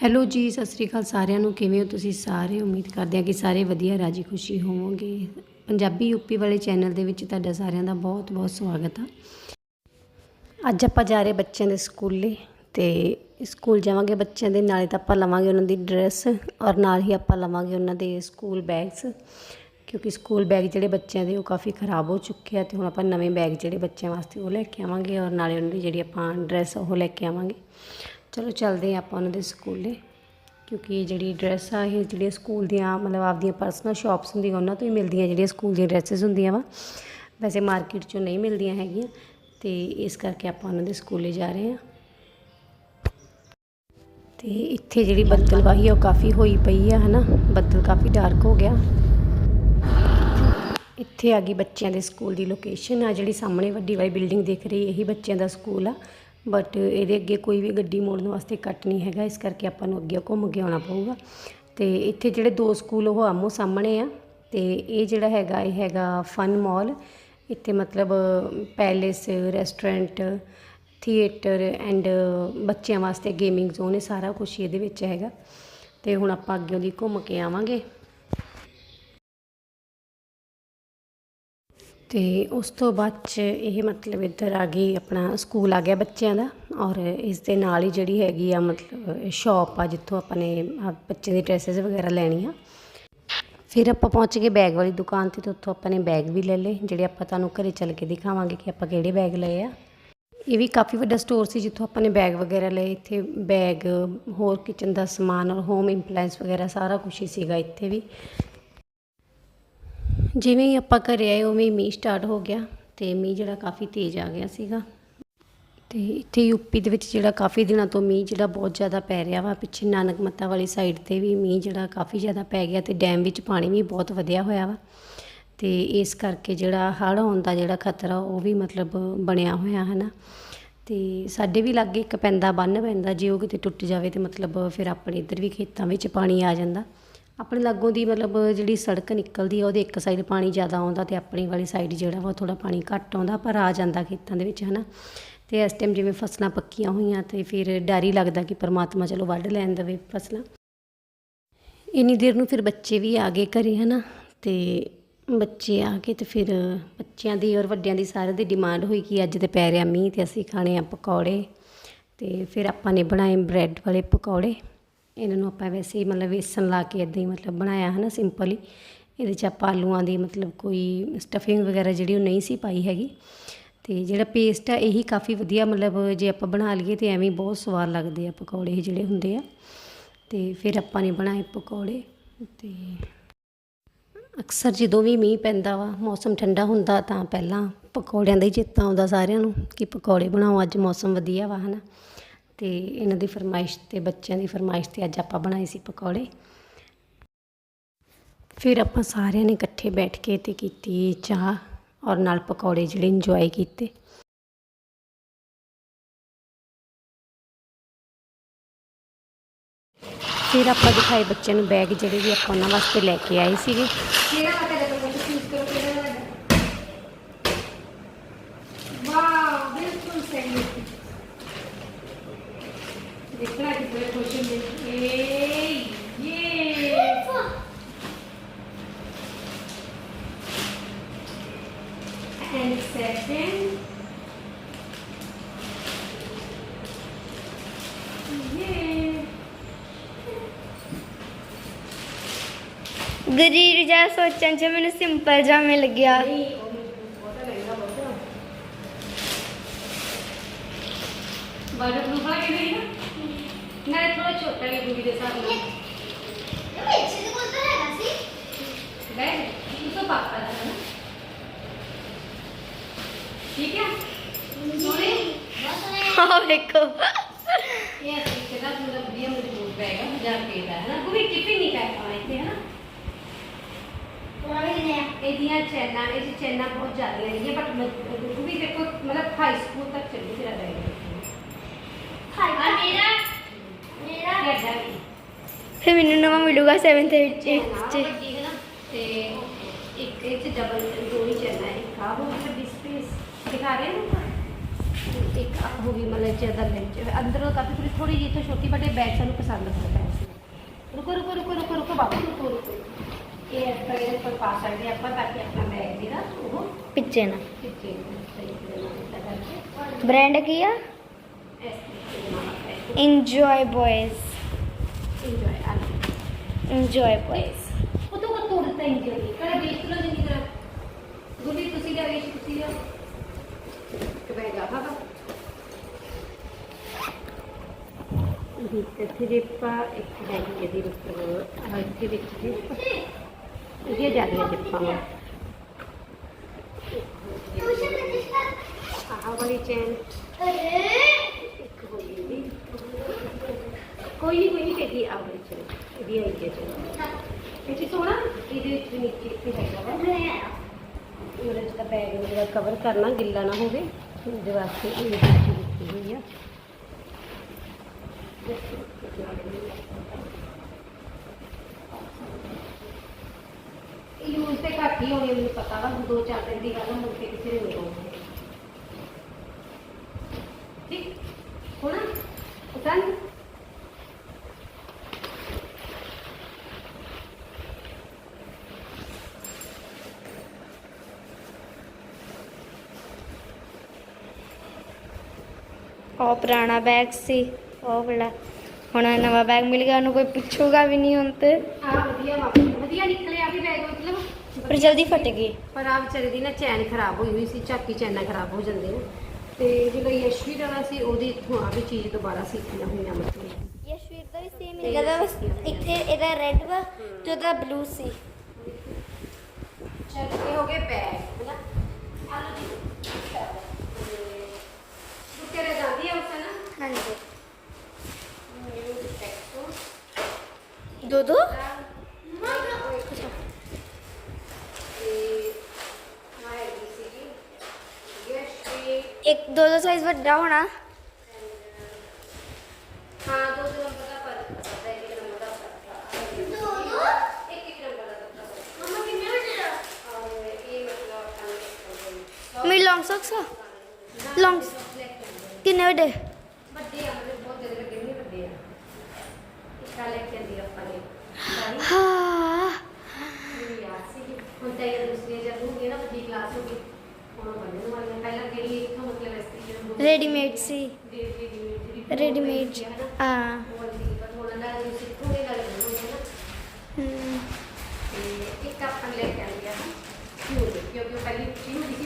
Hello ਜੀ, ਸਤਿ ਸ੍ਰੀ ਅਕਾਲ ਸਾਰਿਆਂ ਨੂੰ। ਕਿਵੇਂ ਹੋ ਤੁਸੀਂ ਸਾਰੇ? ਉਮੀਦ ਕਰਦੇ ਹਾਂ ਕਿ ਸਾਰੇ ਵਧੀਆ, ਰਾਜੀ ਖੁਸ਼ੀ ਹੋਵੋਗੇ। ਪੰਜਾਬੀ ਯੂਪੀ ਵਾਲੇ ਚੈਨਲ ਦੇ ਵਿੱਚ ਤੁਹਾਡਾ ਸਾਰਿਆਂ ਦਾ ਬਹੁਤ ਬਹੁਤ ਸਵਾਗਤ ਆ। ਅੱਜ ਆਪਾਂ ਜਾ ਰਹੇ ਬੱਚਿਆਂ ਦੇ ਸਕੂਲੇ ਤੇ ਸਕੂਲ ਜਾਵਾਂਗੇ ਬੱਚਿਆਂ ਦੇ, ਨਾਲੇ ਤਾਂ ਆਪਾਂ ਲਵਾਂਗੇ ਉਹਨਾਂ ਦੀ ਡਰੈਸ ਔਰ ਨਾਲ ਹੀ ਆਪਾਂ ਲਵਾਂਗੇ ਉਹਨਾਂ ਦੇ ਸਕੂਲ ਬੈਗਸ, ਕਿਉਂਕਿ ਸਕੂਲ ਬੈਗ ਜਿਹੜੇ ਬੱਚਿਆਂ ਦੇ ਉਹ ਕਾਫੀ ਖਰਾਬ ਹੋ ਚੁੱਕੇ ਆ ਤੇ ਹੁਣ ਆਪਾਂ ਨਵੇਂ ਬੈਗ ਜਿਹੜੇ ਬੱਚਿਆਂ ਵਾਸਤੇ ਉਹ ਲੈ ਕੇ ਆਵਾਂਗੇ ਔਰ ਨਾਲੇ ਉਹਨਾਂ ਦੀ ਜਿਹੜੀ ਆਪਾਂ ਡਰੈਸ ਉਹ ਲੈ ਕੇ ਆਵਾਂਗੇ। ਚਲੋ ਚੱਲਦੇ ਹਾਂ ਆਪਾਂ ਉਹਨਾਂ ਦੇ ਸਕੂਲੇ, ਕਿਉਂਕਿ ਜਿਹੜੀ ਡਰੈਸ ਆ, ਇਹ ਜਿਹੜੀਆਂ ਸਕੂਲ ਦੀਆਂ ਮਤਲਬ ਆਪਦੀਆਂ ਪਰਸਨਲ ਸ਼ਾਪਸ ਹੁੰਦੀਆਂ, ਉਹਨਾਂ ਤੋਂ ਹੀ ਮਿਲਦੀਆਂ ਜਿਹੜੀਆਂ ਸਕੂਲ ਦੀਆਂ ਡਰੈਸਸ ਹੁੰਦੀਆਂ ਵਾ। ਵੈਸੇ ਮਾਰਕੀਟ 'ਚੋਂ ਨਹੀਂ ਮਿਲਦੀਆਂ ਹੈਗੀਆਂ, ਤੇ ਇਸ ਕਰਕੇ ਆਪਾਂ ਉਹਨਾਂ ਦੇ ਸਕੂਲੇ ਜਾ ਰਹੇ ਹਾਂ। ਤੇ ਇੱਥੇ ਜਿਹੜੀ ਬੱਦਲਵਾਹੀ ਆ, ਉਹ ਕਾਫੀ ਹੋਈ ਪਈ ਆ, ਹਨਾ? ਬੱਦਲ ਕਾਫੀ ਡਾਰਕ ਹੋ ਗਿਆ। ਇੱਥੇ ਆ ਗਈ ਬੱਚਿਆਂ ਦੇ ਸਕੂਲ ਦੀ ਲੋਕੇਸ਼ਨ ਆ, ਜਿਹੜੀ ਸਾਹਮਣੇ ਵੱਡੀ ਵਾਲੀ ਬਿਲਡਿੰਗ ਦਿਖ ਰਹੀ, ਇਹੀ ਬੱਚਿਆਂ ਦਾ ਸਕੂਲ ਆ। ਬਟ ਇਹਦੇ ਅੱਗੇ ਕੋਈ ਵੀ ਗੱਡੀ ਮੋੜਨ ਵਾਸਤੇ ਕੱਟ ਨਹੀਂ ਹੈਗਾ, ਇਸ ਕਰਕੇ ਆਪਾਂ ਨੂੰ ਅੱਗੇ ਘੁੰਮ ਕੇ ਆਉਣਾ ਪਊਗਾ। ਤੇ ਇੱਥੇ ਜਿਹੜੇ ਦੋ ਸਕੂਲ ਉਹ ਆਮੋ ਸਾਹਮਣੇ ਆ, ਤੇ ਇਹ ਜਿਹੜਾ ਹੈਗਾ, ਇਹ ਹੈਗਾ ਫਨ ਮਾਲ। ਇੱਥੇ ਮਤਲਬ ਪੈਲੇਸ, ਰੈਸਟੋਰੈਂਟ, ਥੀਏਟਰ ਐਂਡ ਬੱਚਿਆਂ ਵਾਸਤੇ ਗੇਮਿੰਗ ਜ਼ੋਨ ਇਹ ਸਾਰਾ ਕੁਝ ਇਹਦੇ ਵਿੱਚ ਹੈਗਾ। ਤੇ ਹੁਣ ਆਪਾਂ ਅੱਗੇ ਦੀ ਘੁੰਮ ਕੇ ਆਵਾਂਗੇ। ਅਤੇ ਉਸ ਤੋਂ ਬਾਅਦ ਚ ਇਹ ਮਤਲਬ ਇੱਧਰ ਆ ਗਈ, ਆਪਣਾ ਸਕੂਲ ਆ ਗਿਆ ਬੱਚਿਆਂ ਦਾ ਔਰ ਇਸ ਦੇ ਨਾਲ ਹੀ ਜਿਹੜੀ ਹੈਗੀ ਆ ਮਤਲਬ ਸ਼ੋਪ ਆ ਜਿੱਥੋਂ ਆਪਾਂ ਨੇ ਬੱਚੇ ਦੀ ਡਰੈਸਸ ਵਗੈਰਾ ਲੈਣੀਆਂ। ਫਿਰ ਆਪਾਂ ਪਹੁੰਚ ਗਏ ਬੈਗ ਵਾਲੀ ਦੁਕਾਨ ਤੇ ਤੇ ਉੱਥੋਂ ਆਪਾਂ ਨੇ ਬੈਗ ਵੀ ਲੈ ਲਏ, ਜਿਹੜੇ ਆਪਾਂ ਤੁਹਾਨੂੰ ਘਰੇ ਚੱਲ ਕੇ ਦਿਖਾਵਾਂਗੇ ਕਿ ਆਪਾਂ ਕਿਹੜੇ ਬੈਗ ਲਏ ਆ। ਇਹ ਵੀ ਕਾਫੀ ਵੱਡਾ ਸਟੋਰ ਸੀ ਜਿੱਥੋਂ ਆਪਾਂ ਨੇ ਬੈਗ ਵਗੈਰਾ ਲਏ, ਇੱਥੇ ਬੈਗ ਹੋਰ ਕਿਚਨ ਦਾ ਸਮਾਨ ਔਰ ਹੋਮ ਇੰਪਲਾਈਂਸ ਵਗੈਰਾ ਸਾਰਾ ਕੁਝ ਹੀ ਸੀਗਾ ਇੱਥੇ ਵੀ। ਜਿਵੇਂ ਹੀ ਆਪਾਂ ਘਰੇ ਆਏ, ਉਵੇਂ ਹੀ ਮੀਂਹ ਸਟਾਰਟ ਹੋ ਗਿਆ ਤੇ ਮੀਂਹ ਜਿਹੜਾ ਕਾਫੀ ਤੇਜ਼ ਆ ਗਿਆ ਸੀਗਾ। ਤੇ ਇੱਥੇ ਯੂਪੀ ਦੇ ਵਿੱਚ ਜਿਹੜਾ ਕਾਫੀ ਦਿਨਾਂ ਤੋਂ ਮੀਂਹ ਜਿਹੜਾ ਬਹੁਤ ਜ਼ਿਆਦਾ ਪੈ ਰਿਹਾ ਵਾ, ਪਿੱਛੇ ਨਾਨਕ ਮੱਤਾ ਵਾਲੀ ਸਾਈਡ ਤੇ ਵੀ ਮੀਂਹ ਜਿਹੜਾ ਕਾਫੀ ਜ਼ਿਆਦਾ ਪੈ ਗਿਆ ਤੇ ਡੈਮ ਵਿੱਚ ਪਾਣੀ ਵੀ ਬਹੁਤ ਵਧਿਆ ਹੋਇਆ ਵਾ। ਤੇ ਇਸ ਕਰਕੇ ਜਿਹੜਾ ਹੜ੍ਹ ਆਉਣ ਦਾ ਜਿਹੜਾ ਖਤਰਾ, ਉਹ ਵੀ ਮਤਲਬ ਬਣਿਆ ਹੋਇਆ ਹੈ ਨਾ ਤੇ ਸਾਡੇ ਵੀ ਲਾਗੇ ਇੱਕ ਪੈਂਦਾ ਬੰਨ ਪੈਂਦਾ, ਜੇ ਉਹ ਕਿਤੇ ਟੁੱਟ ਜਾਵੇ ਤੇ ਮਤਲਬ ਫਿਰ ਆਪਣੇ ਇੱਧਰ ਵੀ ਖੇਤਾਂ ਵਿੱਚ ਪਾਣੀ ਆ ਜਾਂਦਾ। ਆਪਣੇ ਲਾਗੋਂ ਦੀ ਮਤਲਬ ਜਿਹੜੀ ਸੜਕ ਨਿਕਲਦੀ ਆ, ਉਹਦੇ ਇੱਕ ਸਾਈਡ ਪਾਣੀ ਜ਼ਿਆਦਾ ਆਉਂਦਾ ਤੇ ਆਪਣੀ ਵਾਲੀ ਸਾਈਡ ਜਿਹੜਾ ਵਾ ਥੋੜਾ ਪਾਣੀ ਘੱਟ ਆਉਂਦਾ, ਪਰ ਆ ਜਾਂਦਾ ਖੇਤਾਂ ਦੇ ਵਿੱਚ, ਹਨਾ। ਤੇ ਇਸ ਟਾਈਮ ਜਿਵੇਂ ਫਸਲਾਂ ਪੱਕੀਆਂ ਹੋਈਆਂ ਤੇ ਫਿਰ ਡਰ ਹੀ ਲੱਗਦਾ ਕਿ ਪਰਮਾਤਮਾ ਚਲੋ ਵੱਢ ਲੈਣ ਦੇਵੇ ਫਸਲਾਂ। ਇੰਨੀ ਦੇਰ ਨੂੰ ਫਿਰ ਬੱਚੇ ਵੀ ਆ ਗਏ ਘਰੇ, ਹਨਾ। ਤੇ ਬੱਚੇ ਆ ਕੇ ਤੇ ਫਿਰ ਬੱਚਿਆਂ ਦੀ ਔਰ ਵੱਡਿਆਂ ਦੀ ਸਾਰਿਆਂ ਦੀ ਡਿਮਾਂਡ ਹੋਈ ਕਿ ਅੱਜ ਤੇ ਪੈ ਰਿਹਾ ਮੀਂਹ ਤੇ ਅਸੀਂ ਖਾਣੇ ਆ ਪਕੌੜੇ। ਤੇ ਫਿਰ ਆਪਾਂ ਨੇ ਬਣਾਏ ਬ੍ਰੈਡ ਵਾਲੇ ਪਕੌੜੇ। ਇਹਨਾਂ ਨੂੰ ਆਪਾਂ ਵੈਸੇ ਹੀ ਮਤਲਬ ਵੇਸਣ ਲਾ ਕੇ ਇਦਾਂ ਹੀ ਮਤਲਬ ਬਣਾਇਆ ਹੈ ਨਾ ਸਿੰਪਲ ਹੀ। ਇਹਦੇ 'ਚ ਆਪਾਂ ਆਲੂਆਂ ਦੀ ਮਤਲਬ ਕੋਈ ਸਟਫਿੰਗ ਵਗੈਰਾ ਜਿਹੜੀ ਉਹ ਨਹੀਂ ਸੀ ਪਾਈ ਹੈਗੀ। ਤੇ ਜਿਹੜਾ ਪੇਸਟ ਆ, ਇਹੀ ਕਾਫੀ ਵਧੀਆ ਮਤਲਬ ਜੇ ਆਪਾਂ ਬਣਾ ਲਈਏ ਤੇ ਐਵੇਂ ਬਹੁਤ ਸਵਾਦ ਲੱਗਦੇ ਆ ਪਕੌੜੇ ਇਹ ਜਿਹੜੇ ਹੁੰਦੇ ਆ। ਤੇ ਫਿਰ ਆਪਾਂ ਨੇ ਬਣਾਏ ਪਕੌੜੇ ਤੇ ਅਕਸਰ ਜਦੋਂ ਵੀ ਮੀਂਹ ਪੈਂਦਾ ਵਾ, ਮੌਸਮ ਠੰਡਾ ਹੁੰਦਾ ਤਾਂ ਪਹਿਲਾਂ ਪਕੌੜਿਆਂ ਦਾ ਹੀ ਚੇਤਾ ਆਉਂਦਾ ਸਾਰਿਆਂ ਨੂੰ ਕਿ ਪਕੌੜੇ ਬਣਾਓ, ਅੱਜ ਮੌਸਮ ਵਧੀਆ ਵਾ ਹਨਾ। ਤੇ ਇਹਨਾਂ ਦੀ ਫਰਮਾਇਸ਼ ਤੇ ਬੱਚਿਆਂ ਦੀ ਫਰਮਾਇਸ਼ ਤੇ ਅੱਜ ਆਪਾਂ ਬਣਾਏ ਸੀ ਪਕੌੜੇ। ਫਿਰ ਆਪਾਂ ਸਾਰਿਆਂ ਨੇ ਇਕੱਠੇ ਬੈਠ ਕੇ ਤੇ ਕੀਤੀ ਚਾਹ ਔਰ ਨਾਲ ਪਕੌੜੇ ਜਿਹੜੇ ਇੰਜੋਏ ਕੀਤੇ। ਫਿਰ ਆਪਾਂ ਦਿਖਾਏ ਬੱਚਿਆਂ ਨੂੰ ਬੈਗ ਜਿਹੜੇ ਵੀ ਆਪਾਂ ਉਹਨਾਂ ਵਾਸਤੇ ਲੈ ਕੇ ਆਏ ਸੀਗੇ ਕਿਹੜਾ ਪਤਾ ਲੱਗੂਗਾ ਤੁਸੀਂ ਚੂਜ਼ ਕਰੋ ਕਿਹੜਾ ਲੱਗਦਾ ਵਾਓ ਬਿਲਕੁਲ ਸਹੀ ਦੇਖਣਾ ਕਿਤੇ ਖੁਸ਼ ਹੁੰਦੇ ਏ ਯੇ and second ਗਰੀਬ ਜਿਹਾ ਸੋਚਣ ਚ ਮੈਨੂੰ ਸਿੰਪਲ ਜਿਹਾ ਮਿਲ ਗਿਆ। ਵਾਟਰ ਪ੍ਰੂਫ ਆ ਕਿ ਨਾ ਨਾ ਥੋੜਾ ਛੋਟਾ ਹੈ ਗੁੱਡੀ ਦੇ ਸਾਥ ਨਾਲ ਬੈਗ ਇਸ ਤੋਂ ਪਾਪਾ ਦਾ ਨਾ। ਠੀਕ ਹੈ ਸੋਹਣੇ ਹਾਂ ਵੇਖੋ ਇਹ ਅਸੀਂ ਕਿਹਦਾ ਪੂਰਾ ਵਧੀਆ ਮਜ਼ਬੂਤ ਬੈਗ ਹੈ 1000 ਰੁਪਏ ਦਾ ਹੈ ਨਾ ਕੋਈ ਟਿਫਿਨ ਨਹੀਂ ਕਰ ਪਾਣਾ ਇੱਥੇ ਹੈ ਨਾ ਇਹਦੀਆਂ ਚੈਨਾਂ ਇਹ 'ਚ ਚੈਨਾਂ ਬਹੁਤ ਜ਼ਿਆਦਾ ਹੈਗੀਆਂ ਬਟ ਉਹ ਵੀ ਦੇਖੋ ਮਤਲਬ ਹਾਈ ਸਕੂਲ ਤੱਕ ਚੱਲੂ ਤੇਰਾ ਬੈਗ ਕਿਹੜਾ ਵੀ ਫਿਰ ਮੈਨੂੰ ਨਵਾਂ ਮਿਲੂਗਾ 7th ਵਿੱਚ ਚੈਨਾ ਚ ਵੱਡੀ ਹੈ ਨਾ ਤੇ ਇੱਕ ਇਹ 'ਚ ਡਬਲ ਦੋ ਹੀ ਚੈਨਾਂ ਹੈ ਇੱਕ ਆਹ ਬਹੁਤ ਵੱਡੀ ਸਪੇਸ ਦਿਖਾ ਰਹੇ ਨਾ ਇੱਕ ਆਹ ਹੋ ਗਈ ਮਤਲਬ ਜ਼ਿਆਦਾ ਲੈਂਚ ਅੰਦਰੋਂ ਕਾਫੀ ਥੋੜੀ ਥੋੜੀ ਜਿਹੀ ਤੋਂ ਛੋਟੀ ਬਟੇ ਬੈਗ ਸਾਨੂੰ ਪਸੰਦ ਹੋ ਗਿਆ ਸੀ ਰੁਕੋ ਰੁਕੋ ਰੁਕੋ ਰੁਕੋ ਰੁਕੋ ਬਾਬੂ ਰੁਕੋ ਰੁਕੋ ਇਹ ਇਸ ਤਰ੍ਹਾਂ ਇਹਦੇ ਉੱਪਰ ਪਾ ਸਕਦੇ ਹਾਂ ਆਪਾਂ ਤਾਂ ਕਿ ਆਪਣਾ ਬੈਗ ਜਿਹੜਾ ਉਹ ਪਿੱਛੇ ਨਾ ਪਿੱਛੇ ਨੂੰ ਸਹੀ ਤਰੀਕੇ ਨਾਲ ਏਦਾਂ ਕਰਕੇ ਬ੍ਰਾਂਡ ਕੀ ਆ ਇਸ ਤਰੀਕੇ ਦੇ ਨਾਲ ਆਪਾਂ ਇਹਨੂੰ ਇੰਜੋਏ ਬॉयਜ਼ enjoy ਆ ਲਓ। ਇੰਜੋਏ ਬॉयਜ਼ ਉਹ ਤੋਂ ਕੋ ਤੋੜਤਾ ਹੀ ਜਲਦੀ ਕੜੇ ਵੇਚ ਲੋ ਜਿੰਨੀ ਤਰ੍ਹਾਂ ਗੁੱਡੀ ਤੁਸੀਂ ਲਿਆ ਵੇਚ ਤੁਸੀਂ ਲਿਆ ਕਿ ਬੈਗ ਆ ਹਾਂ ਇਹ ਇੱਥੇ ਜੇ ਪਾ ਇੱਕ ਹੈਗੀ ਇਹਦੀ ਉੱਪਰ ਆਹ ਇੱਥੇ ਵਿੱਚ ਜੀ ਇਹ ਜ਼ਿਆਦਾ ਜਿੱਪਾਂ ਆਹ ਵਾਲੀ ਚੈਨ ਇੱਕ ਹੋ ਗਈ ਇਹਦੀ। ਕੋਈ ਨਹੀਂ ਕੋਈ ਨਹੀਂ ਪੇਦੀ ਆ ਵਾਲੀ ਚੈਨ, ਇਹਦੀ ਆਈ ਹੈ ਚੈਨ। ਇਹ ਚੀਜ਼ ਇਹਦੇ ਵਿੱਚ ਨੀਚੇ ਇੱਥੇ ਹੈਗਾ ਵਾ। ਉਹਦੇ ਚ ਬੈਗ ਜਿਹੜਾ ਕਵਰ ਕਰਨਾ, ਗਿੱਲਾ ਨਾ ਹੋਵੇ। ਉਹਦੇ ਵਾਸਤੇ ਇਹ ਚੀਜ਼ ਦਿੱਤੀ ਹੋਈ ਆ। ਯੂਜ਼ ਤੇ ਘੱਟ ਹੀ ਹੋਣੀ ਮੈਨੂੰ ਪਤਾ ਵਾ ਦੋ ਚਾਰ ਦਿਨ ਦੀ ਗੱਲ ਆ, ਮੁੜ ਕੇ ਕਿਸੇ ਨੇ ਨਹੀਂ ਹੋਣੀ ਠੀਕ? ਹੋਣਾ ਪਸੰਦ? ਉਹ ਪੁਰਾਣਾ ਬੈਗ ਸੀ। ਉਹ ਵਾਲਾ ਹੁਣ ਨਵਾਂ ਬੈਗ ਮਿਲ ਗਿਆ ਉਹਨੂੰ ਕੋਈ ਪੁੱਛੂਗਾ ਵੀ ਨਹੀਂ ਹੁਣ ਤੇ। ਆ ਵਧੀਆ ਵਾ ਵਧੀਆ ਨਿਕਲਿਆ ਵੀ ਬੈਗ ਮਤਲਬ ਪਰ ਜਲਦੀ ਫਟ ਗਈ। ਪਰ ਆ ਵਿਚਾਰੇ ਦੀ ਨਾ ਚੈਨ ਖਰਾਬ ਹੋਈ ਹੋਈ ਸੀ ਝਾਕੀ ਚੈਨਾਂ ਖਰਾਬ ਹੋ ਜਾਂਦੇ ਨੇ। ਤੇ ਜਿਹੜਾ ਯਸ਼ਵੀ ਦਾ ਸੀ ਉਹਦੀ ਇੱਥੋਂ ਆ ਵੀ ਚੀਜ਼ ਦੁਬਾਰਾ ਸੀਤੀਆਂ ਹੋਈਆਂ ਮਤਲਬ। ਯਸ਼ਵੀਰ ਦਾ ਵੀ ਸੇਮ ਹੀ ਬਸ ਇੱਥੇ ਇਹਦਾ ਰੈੱਡ ਵਾ ਤੇ ਉਹਦਾ ਬਲੂ ਸੀ। ਚਲ ਇਹ ਹੋ ਗਏ ਬੈਗ ਹੈਨਾ? ਆਲੂ ਜੀ। ਤੇਰੇ ਜਾਂਦੀ ਆ ਉਸ ਨਾ ਹਾਂਜੀ ਮੈਨੂੰ ਟੈਕਸੋ ਦੋ ਦੋ ਇੱਕ ਦੋ ਦੋ ਸਾਈਜ਼ ਵੱਡਾ ਹੋਣਾ ਨੰਬਰ ਦਾ ਫ਼ਰਕ ਮਮਾ ਕਿੰਨੇ ਵਜੇ ਆ ਔਰ ਇਹ ਮਤਲਬ ਆਪਾਂ ਮੇਰੀ ਲੌਂਗ ਸੌਕਸ ਆ ਲੌਂਗ ਕਿੰਨੇ ਵੱਡੇ ਵੱਡੇ ਆ ਮਤਲਬ ਬਹੁਤ ਜ਼ਿਆਦਾ ਵੱਡੇ ਨਹੀਂ ਵੱਡੇ ਆ ਇੱਕ ਆ ਲੈ ਕੇ ਆਂਦੀ ਆਪਾਂ ਨੇ ਸਾਰੀ ਹਾਂ ਮੇਰੀ ਯਾਦ ਸੀ ਹੁਣ ਤਾਂ ਇਹ ਦੂਸਰੀ ਜਦ ਹੋ ਗਈ ਨਾ ਵੱਡੀ ਕਲਾਸ ਹੋ ਗਈ ਹੁਣ ਬੰਦੇ ਵਾਲੀਆਂ ਪਹਿਲਾਂ ਜਿਹੜੀ ਇੱਥੋਂ ਮਤਲਬ ਇਸ ਤਰੀਕੇ ਨਾਲ ਹੁੰਦੀ ਰੈਡੀਮੇਡ ਸੀ ਜਿਹੜੀ ਜਿਹੜੀ ਰੈਡੀਮੇਡ ਸੀ ਹਨਾ, ਹਾਂ ਉਹ ਵਾਲੀ ਪਰ ਹੁਣ ਨਾ ਜੇ ਸਿੱਖੋਗੇ ਗੱਲ ਕਰੋਗੇ ਨਾ ਹਮ, ਤੇ ਇੱਕ ਆਪਾਂ ਲੈ ਕੇ ਆਂਦੀ ਆ ਕਿਉਂ ਕਿਉਂਕਿ ਉਹ ਪਹਿਲੀ ਉੱਚੀ ਹੁੰਦੀ ਸੀ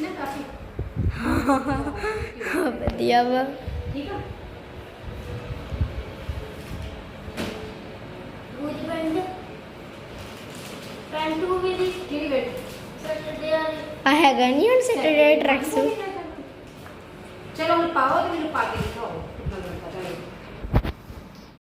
ਨਾ ਕਾਫੀ ਵਧੀਆ ਵਾ ਠੀਕ ਆ ਗੁੱਡ ਬੈਂਡ ਪੈਂਟ ਹੋ ਗਈ ਦੀ ਕਿਹੜੀ ਬੈਠ ਸੈਟਰਡੇ ਆ ਹੈਗਾ ਨਹੀਂ ਹੁਣ ਸੈਟਰਡੇ ਟਰੈਕ ਸੂਟ